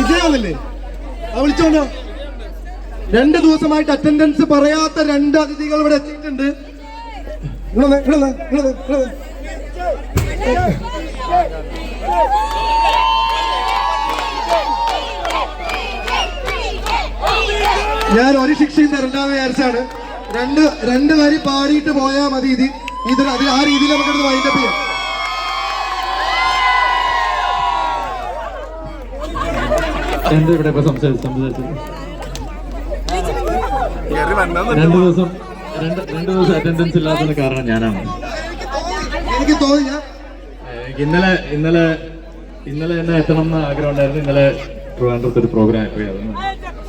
വിജയമല്ലേ ആ വിളിച്ചോണ്ടോ. രണ്ട് ദിവസമായിട്ട് അറ്റൻഡൻസ് പറയാത്ത രണ്ട് അതിഥികൾ ഇവിടെ എത്തിയിട്ടുണ്ട്. ഞാൻ ഒരു ശിക്ഷയും തരണ്ടാന്ന് വിചാരിച്ചാണ്. രണ്ട് രണ്ട് വരി പാടിയിട്ട് പോയാൽ മതി ഇത്. ഇതിൽ അത് ആ രീതിയിൽ നമുക്കത് വൈൻഡപ്പ് ചെയ്യാം. എന്താ ഇവിടെ ഇപ്പൊ സംസാരിച്ചു? സംസാരിച്ചത് രണ്ടു ദിവസം രണ്ട് രണ്ട് ദിവസം അറ്റൻഡൻസ് ഇല്ലാത്തതിന് കാരണം ഞാനാണ്. എനിക്ക് തോന്നി ഇന്നലെ ഇന്നലെ ഇന്നലെ തന്നെ എത്തണം എന്ന് ആഗ്രഹം ഉണ്ടായിരുന്നു. ഇന്നലെ ട്രിവാൻഡ്രത്ത് ഒരു പ്രോഗ്രാം പോയി. അതൊന്ന്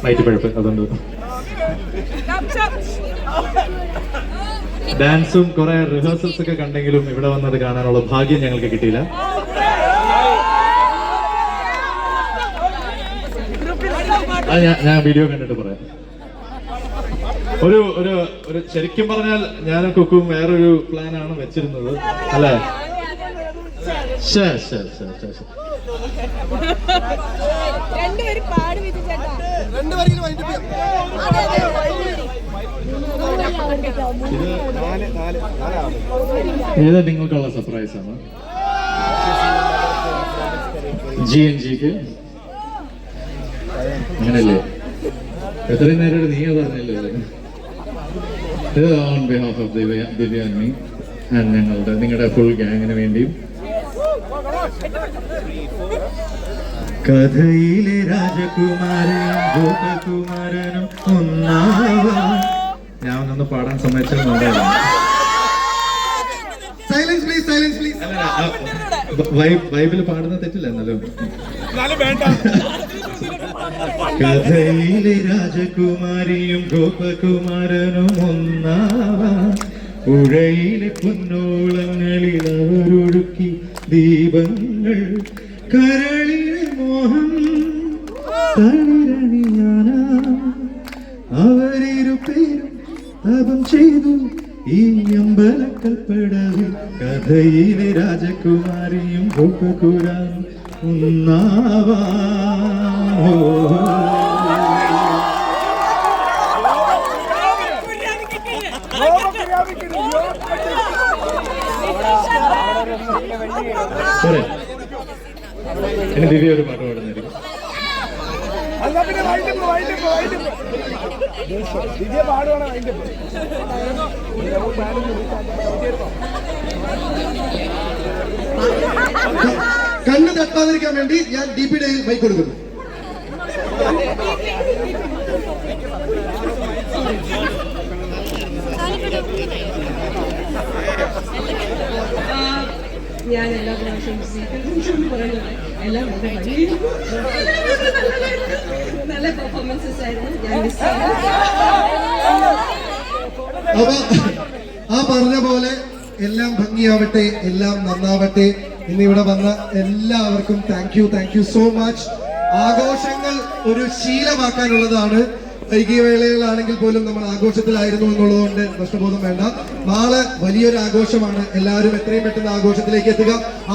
നൈറ്റ് പഴുപ്പ്. അതുകൊണ്ട് ഡാൻസും കുറെ റിഹേഴ്സൽസ് ഒക്കെ കണ്ടെങ്കിലും ഇവിടെ വന്നത് കാണാനുള്ള ഭാഗ്യം ഞങ്ങൾക്ക് കിട്ടിയില്ല. അത് ഞാൻ ഞാൻ വീഡിയോ കണ്ടിട്ട് പറയാം. ഒരു ഒരു ഒരു ശരിക്കും പറഞ്ഞാൽ ഞാനും കുക്കും വേറൊരു പ്ലാനാണ് വെച്ചിരുന്നത്. അല്ലേ? ശേ രണ്ടുപേരും പാടി. ഇത് നിങ്ങൾക്കുള്ള സർപ്രൈസ് ആണ്. ജി എൻ ജിക്ക് അങ്ങനല്ലേ? എത്രയും നേരം നീ പറഞ്ഞല്ലേ? ഇത് on behalf of Divya and ഞങ്ങളുടെ നിങ്ങളുടെ ഫുൾ ഗ്യാങ്ങിന് വേണ്ടിയും. കഥയിലെ രാജകുമാരനും ഗോപകുമാരനും ഒന്നാവാൻ. ഞാൻ ഒന്നൊന്ന് പാടാൻ സമ്മതിച്ചത് നല്ലതാണ് silence please silence please Bible പാടുന്ന തെറ്റില്ല എന്നാലും. കഥയിലെ രാജകുമാരിയും ഗോപകുമാരനും ഒന്നാവാൻ പുഴയിലെ പൊന്നോളങ്ങളിൽ അവരൊഴുക്കി ദീപങ്ങൾ കരളിലെ മോഹം തളിരണിയാനാ. അവരിരുപേരും തപം ചെയ്തു ഈ അമ്പലക്കൽപ്പടവിൽ കഥയിലെ രാജകുമാരിയും ഒന്നാവാ പോരെ ഇനി ദിവ്യ ഒരു പാട്ട് പാടുന്നതായിരിക്കും. കണ്ണ് തട്ടാതിരിക്കാൻ വേണ്ടി ഞാൻ ഡി പി ഡി മൈക്ക് കൊടുക്കുന്നു. ഞാൻ എല്ലാ പ്രാവശ്യവും എല്ലാം നല്ല പെർഫോമൻസസ് ആയിരുന്നു. ഞാൻ മിസ് അപ്പൊ ആ പറഞ്ഞ പോലെ എല്ലാം ഭംഗിയാവട്ടെ എല്ലാം നന്നാവട്ടെ. ഇന്ന് ഇവിടെ വന്ന എല്ലാവർക്കും thank you thank you so much ആഘോഷങ്ങൾ ഒരു ശീലമാക്കാനുള്ളതാണ്. വൈകിയ വേളകളാണെങ്കിൽ പോലും നമ്മൾ ആഘോഷത്തിലായിരുന്നു എന്നുള്ളതുകൊണ്ട് നഷ്ടബോധം വേണ്ട. നാളെ വലിയൊരു ആഘോഷമാണ്. എല്ലാവരും എത്രയും പെട്ടെന്ന് ആഘോഷത്തിലേക്ക് എത്തുക.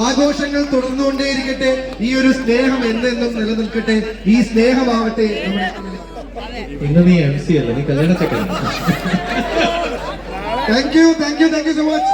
ആഘോഷങ്ങൾ തുടർന്നുകൊണ്ടേയിരിക്കട്ടെ. ഈ ഒരു സ്നേഹം എന്നെന്നും നിലനിൽക്കട്ടെ. ഈ സ്നേഹമാവട്ടെ ഇന്ന് നീ എം സി അല്ല? നീ thank you thank you thank you so much